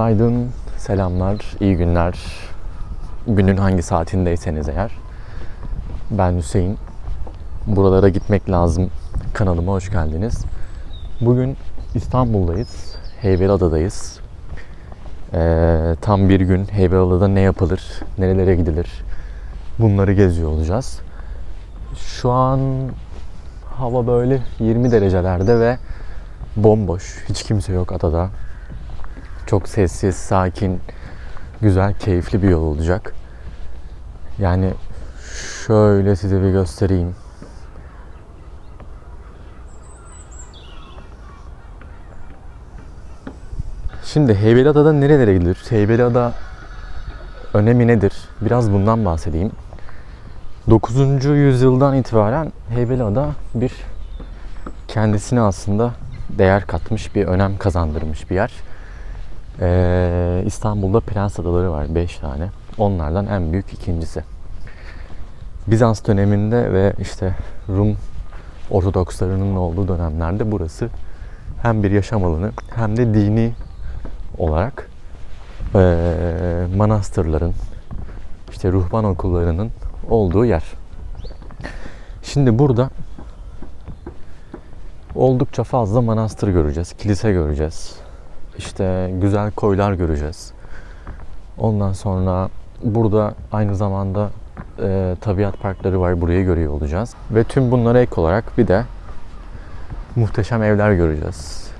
Günaydın, selamlar, iyi günler. Günün hangi saatindeyseniz eğer. Ben Hüseyin. Buralara gitmek lazım. Kanalıma hoş geldiniz. Bugün İstanbul'dayız. Heybeliada'dayız. Ee, tam bir gün Heybeliada'da ne yapılır, nerelere gidilir bunları geziyor olacağız. Şu an hava böyle 20 derecelerde ve bomboş. Hiç kimse yok adada. Çok sessiz, sakin, güzel, keyifli bir yol olacak. Yani şöyle size bir göstereyim. Şimdi Heybeliada'da nerelere gidilir? Heybeliada önemi nedir? Biraz bundan bahsedeyim. 9. yüzyıldan itibaren Heybeliada bir kendisine aslında değer katmış, bir önem kazandırmış bir yer. Ee, İstanbul'da Prens Adaları var 5 tane. Onlardan en büyük ikincisi. Bizans döneminde ve işte Rum Ortodokslarının olduğu dönemlerde burası hem bir yaşam alanı hem de dini olarak ee, manastırların, işte ruhban okullarının olduğu yer. Şimdi burada oldukça fazla manastır göreceğiz, kilise göreceğiz. İşte güzel koylar göreceğiz. Ondan sonra burada aynı zamanda e, tabiat parkları var. Burayı görüyor olacağız. Ve tüm bunlara ek olarak bir de muhteşem evler göreceğiz.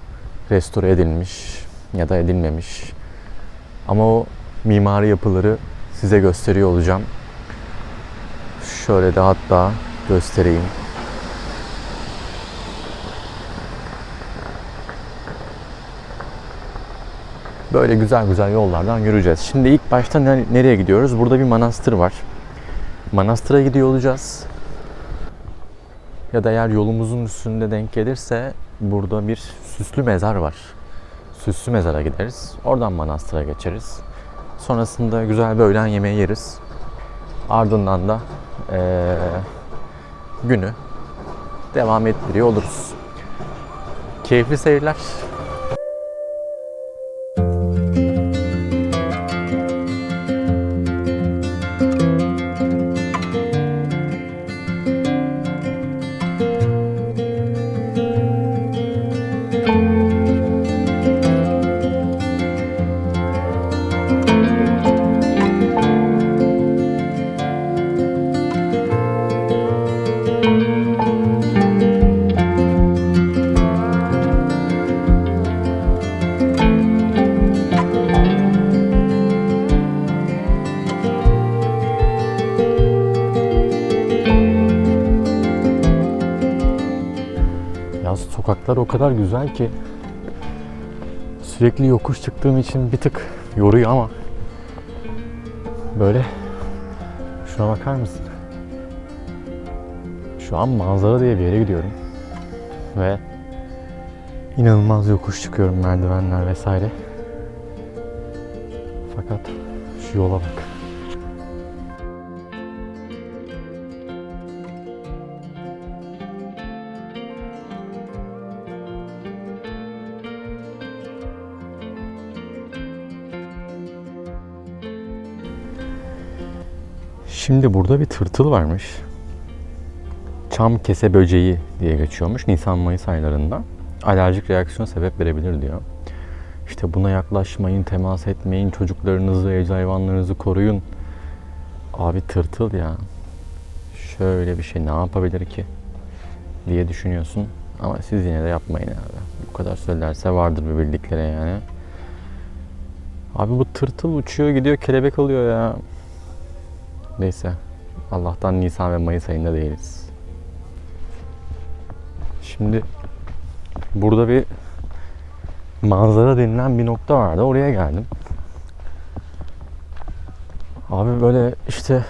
Restore edilmiş ya da edilmemiş. Ama o mimari yapıları size gösteriyor olacağım. Şöyle de hatta göstereyim. Böyle güzel güzel yollardan yürüyeceğiz. Şimdi ilk başta ne- nereye gidiyoruz? Burada bir manastır var. Manastıra gidiyor olacağız. Ya da eğer yolumuzun üstünde denk gelirse burada bir süslü mezar var. Süslü mezara gideriz. Oradan manastıra geçeriz. Sonrasında güzel bir öğlen yemeği yeriz. Ardından da eee, günü devam ettiriyor oluruz. Keyifli seyirler. Sokaklar o kadar güzel ki sürekli yokuş çıktığım için bir tık yoruyor ama böyle şuna bakar mısın? Şu an manzara diye bir yere gidiyorum ve inanılmaz yokuş çıkıyorum merdivenler vesaire. Fakat şu yola bak. Şimdi burada bir tırtıl varmış. Çam kese böceği diye geçiyormuş Nisan-Mayıs aylarında. Alerjik reaksiyon sebep verebilir diyor. İşte buna yaklaşmayın, temas etmeyin, çocuklarınızı, evcil hayvanlarınızı koruyun. Abi tırtıl ya. Şöyle bir şey ne yapabilir ki? diye düşünüyorsun. Ama siz yine de yapmayın abi. Bu kadar söylerse vardır bir bildikleri yani. Abi bu tırtıl uçuyor gidiyor kelebek oluyor ya. Neyse. Allah'tan Nisan ve Mayıs ayında değiliz. Şimdi burada bir manzara denilen bir nokta vardı. Oraya geldim. Abi böyle işte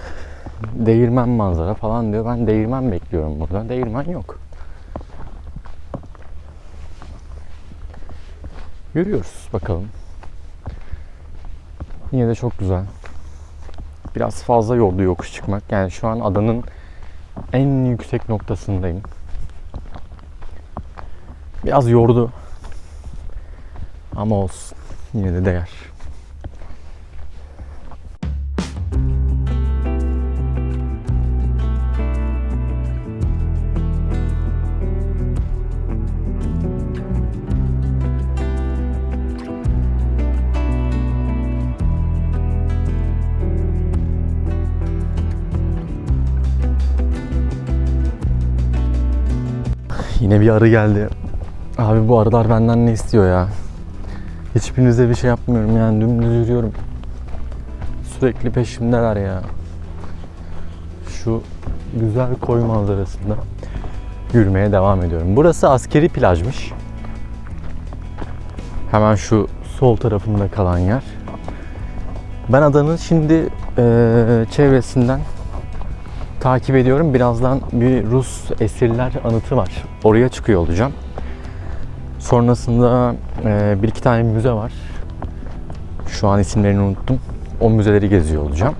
değirmen manzara falan diyor. Ben değirmen bekliyorum burada. Değirmen yok. Yürüyoruz bakalım. Yine de çok güzel. Biraz fazla yordu yokuş çıkmak. Yani şu an adanın en yüksek noktasındayım. Biraz yordu. Ama olsun. Yine de değer. Yine bir arı geldi. Abi bu arılar benden ne istiyor ya? Hiçbirinize bir şey yapmıyorum yani dümdüz yürüyorum. Sürekli peşimdeler ya. Şu güzel koy manzarasında yürümeye devam ediyorum. Burası askeri plajmış. Hemen şu sol tarafında kalan yer. Ben adanın şimdi eee, çevresinden takip ediyorum. Birazdan bir Rus esirler anıtı var. Oraya çıkıyor olacağım. Sonrasında eee, bir iki tane müze var. Şu an isimlerini unuttum. O müzeleri geziyor olacağım.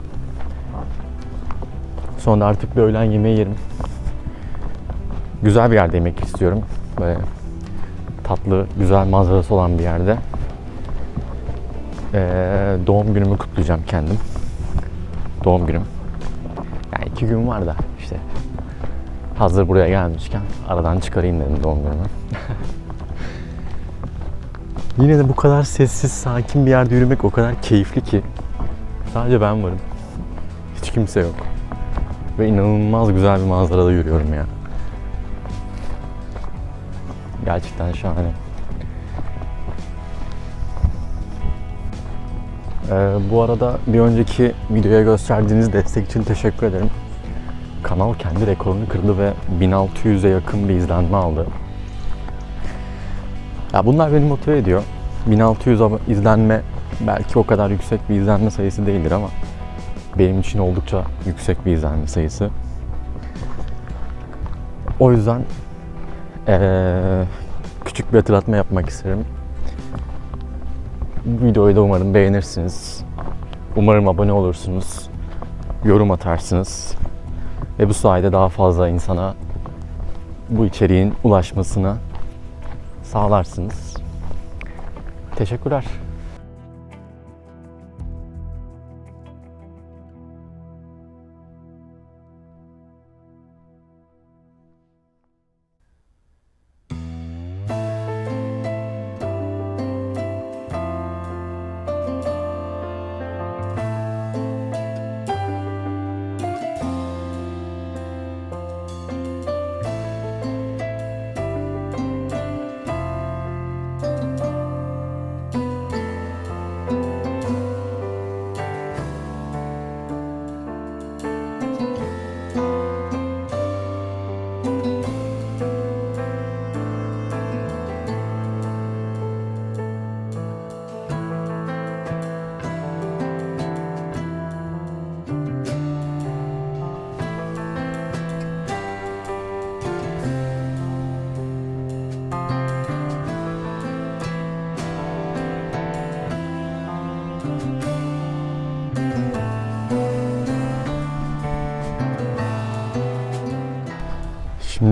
Sonra artık bir öğlen yemeği yerim. Güzel bir yerde yemek istiyorum. Böyle tatlı, güzel manzarası olan bir yerde. Ee, doğum günümü kutlayacağım kendim. Doğum günüm. İki gün var da işte hazır buraya gelmişken aradan çıkarayım dedim doğum günümü. Yine de bu kadar sessiz, sakin bir yerde yürümek o kadar keyifli ki. Sadece ben varım. Hiç kimse yok. Ve inanılmaz güzel bir manzarada yürüyorum ya. Gerçekten şahane. Ee, bu arada bir önceki videoya gösterdiğiniz destek için teşekkür ederim. Kanal kendi rekorunu kırdı ve 1600'e yakın bir izlenme aldı. Ya bunlar beni motive ediyor. 1600 ab- izlenme belki o kadar yüksek bir izlenme sayısı değildir ama benim için oldukça yüksek bir izlenme sayısı. O yüzden eee, küçük bir hatırlatma yapmak isterim. Bu videoyu da umarım beğenirsiniz. Umarım abone olursunuz. Yorum atarsınız. Ve bu sayede daha fazla insana bu içeriğin ulaşmasını sağlarsınız. Teşekkürler.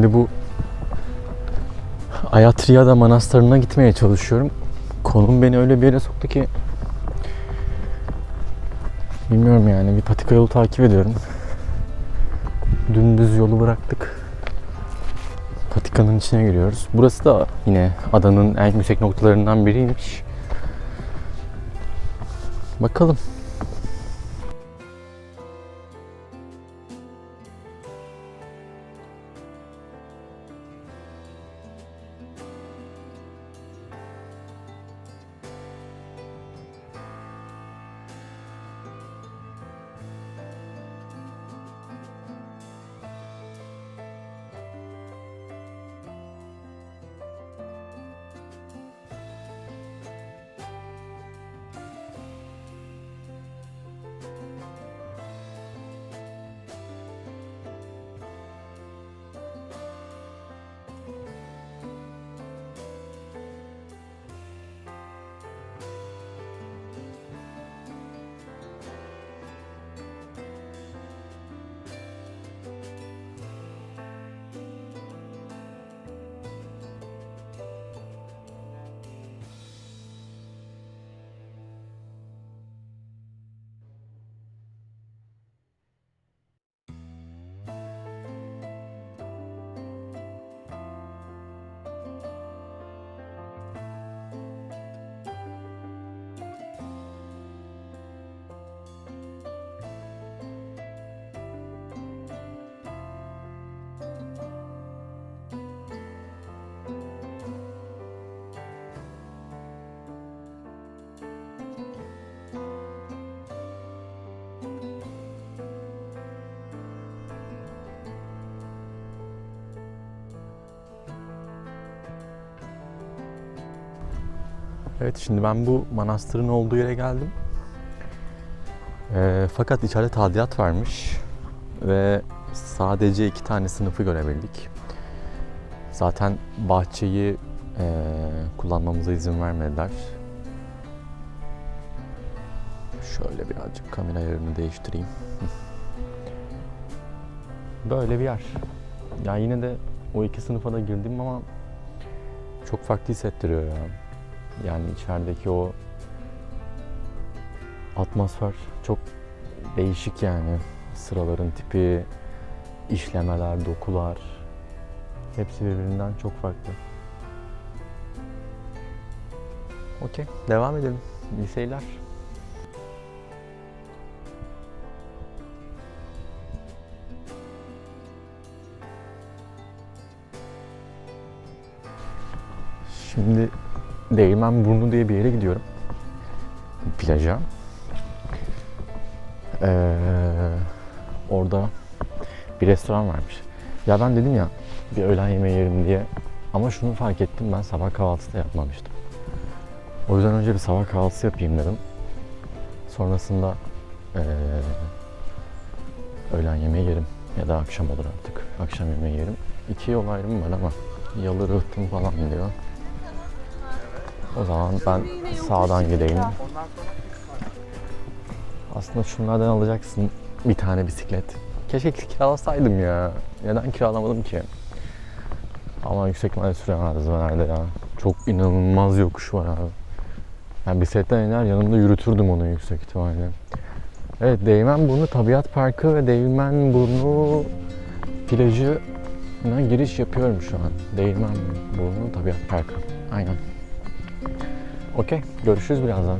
Şimdi bu Ayatriyada Manastırı'na gitmeye çalışıyorum. Konum beni öyle bir yere soktu ki bilmiyorum yani bir patika yolu takip ediyorum. Dümdüz yolu bıraktık. Patikanın içine giriyoruz. Burası da yine adanın en yüksek noktalarından biriymiş. Bakalım. Evet şimdi ben bu manastırın olduğu yere geldim. Ee, fakat içeride tadilat varmış ve sadece iki tane sınıfı görebildik. Zaten bahçeyi eee, kullanmamıza izin vermediler. Şöyle birazcık kamera ayarını değiştireyim. Böyle bir yer. Ya yine de o iki sınıfa da girdim ama çok farklı hissettiriyor ya. Yani içerideki o atmosfer çok değişik yani. Sıraların tipi, işlemeler, dokular hepsi birbirinden çok farklı. Okey, devam edelim. İyi. Şimdi Değirmenburnu diye bir yere gidiyorum. Plaja. Ee, orada bir restoran varmış. Ya ben dedim ya bir öğlen yemeği yerim diye. Ama şunu fark ettim ben sabah kahvaltısı da yapmamıştım. O yüzden önce bir sabah kahvaltısı yapayım dedim. Sonrasında ee, öğlen yemeği yerim. Ya da akşam olur artık. Akşam yemeği yerim. İki yol ayrımı var ama yalı rıhtım falan diyor. O zaman ben sağdan gideyim. Aslında şunlardan alacaksın bir tane bisiklet. Keşke kiralasaydım ya. Neden kiralamadım ki? Ama yüksek ihtimalle süremezdim herhalde ya. Çok inanılmaz yokuş var abi. Yani bisikletten iner yanımda yürütürdüm onu yüksek ihtimalle. Evet Değmenburnu Tabiat Parkı ve Değmenburnu plajına giriş yapıyorum şu an. Değmenburnu Tabiat Parkı. Aynen. Okey görüşürüz birazdan.